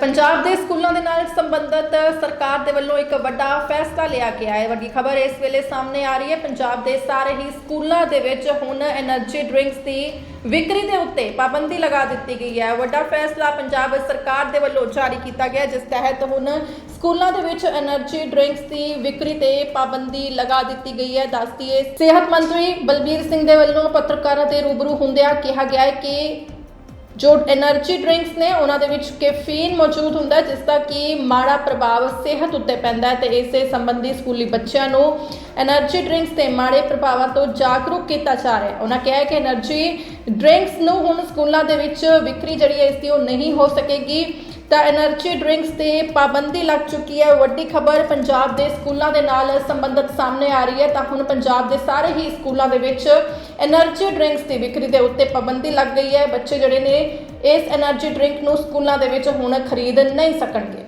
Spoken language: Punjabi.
ਪੰਜਾਬ ਦੇ ਸਕੂਲਾਂ ਦੇ ਨਾਲ ਸੰਬੰਧਿਤ ਸਰਕਾਰ ਦੇ ਵੱਲੋਂ ਇੱਕ ਵੱਡਾ ਫੈਸਲਾ ਲਿਆ ਗਿਆ ਹੈ। ਵੱਡੀ ਖਬਰ ਇਸ ਵੇਲੇ ਸਾਹਮਣੇ ਆ ਰਹੀ ਹੈ। ਪੰਜਾਬ ਦੇ ਸਾਰੇ ਹੀ ਸਕੂਲਾਂ ਦੇ ਵਿੱਚ ਹੁਣ એનર્ਜੀ ਡਰਿੰਕਸ ਦੀ ਵਿਕਰੀ ਦੇ ਉੱਤੇ ਪਾਬੰਦੀ ਲਗਾ ਦਿੱਤੀ ਗਈ ਹੈ। ਵੱਡਾ ਫੈਸਲਾ ਪੰਜਾਬ ਸਰਕਾਰ ਦੇ ਵੱਲੋਂ ਜਾਰੀ ਕੀਤਾ ਗਿਆ, ਜਿਸ ਤਹਿਤ ਹੁਣ ਸਕੂਲਾਂ ਦੇ ਵਿੱਚ એનર્ਜੀ ਡਰਿੰਕਸ ਦੀ ਵਿਕਰੀ ਤੇ ਪਾਬੰਦੀ ਲਗਾ ਦਿੱਤੀ ਗਈ ਹੈ। ਦੱਸਦੀਏ, ਸਿਹਤ ਮੰਤਰੀ ਬਲਬੀਰ ਸਿੰਘ ਦੇ ਵੱਲੋਂ ਪੱਤਰਕਾਰਾਂ ਦੇ ਰੂਬਰੂ ਹੁੰਦਿਆਂ ਕਿਹਾ ਗਿਆ ਹੈ ਕਿ ਜੋ એનર્ਜੀ ਡਰਿੰਕਸ ਨੇ, ਉਹਨਾਂ ਦੇ ਵਿੱਚ ਕੈਫੀਨ ਮੌਜੂਦ ਹੁੰਦਾ ਜਿਸ ਦਾ ਕਿ ਮਾੜਾ ਪ੍ਰਭਾਵ ਸਿਹਤ ਉੱਤੇ ਪੈਂਦਾ ਹੈ ਤੇ ਇਸੇ ਸੰਬੰਧੀ ਸਕੂਲੀ ਬੱਚਿਆਂ ਨੂੰ એનર્ਜੀ ਡਰਿੰਕਸ ਤੇ ਮਾੜੇ ਪ੍ਰਭਾਵਾਂ ਤੋਂ ਜਾਗਰੂਕ ਕੀਤਾ ਜਾ ਰਿਹਾ ਹੈ। ਉਹਨਾਂ ਕਿਹਾ ਕਿ એનર્ਜੀ ਡਰਿੰਕਸ ਨੂੰ ਹੁਣ ਸਕੂਲਾਂ ਦੇ ਵਿੱਚ ਵਿਕਰੀ ਜਿਹੜੀ ਹੈ, ਇਸ ਦੀ ਉਹ ਨਹੀਂ ਹੋ ਸਕੇਗੀ। ਤਾਂ એનર્ਜੀ ਡਰਿੰਕਸ ਤੇ ਪਾਬੰਦੀ ਲੱਗ ਚੁੱਕੀ ਹੈ। ਵੱਡੀ ਖਬਰ ਪੰਜਾਬ ਦੇ ਸਕੂਲਾਂ ਦੇ ਨਾਲ ਸੰਬੰਧਿਤ ਸਾਹਮਣੇ ਆ ਰਹੀ ਹੈ। ਤਾਂ ਹੁਣ ਪੰਜਾਬ ਦੇ ਸਾਰੇ ਹੀ ਸਕੂਲਾਂ ਦੇ ਵਿੱਚ એનર્ਜੀ ਡਰਿੰਕਸ ਦੀ ਵਿਕਰੀ ਦੇ ਉੱਤੇ ਪਾਬੰਦੀ ਲੱਗ ਗਈ ਹੈ। ਬੱਚੇ ਜਿਹੜੇ ਨੇ ਇਸ એનર્ਜੀ ਡਰਿੰਕ ਨੂੰ ਸਕੂਲਾਂ ਦੇ ਵਿੱਚ ਹੁਣ ਖਰੀਦ ਨਹੀਂ ਸਕਣਗੇ।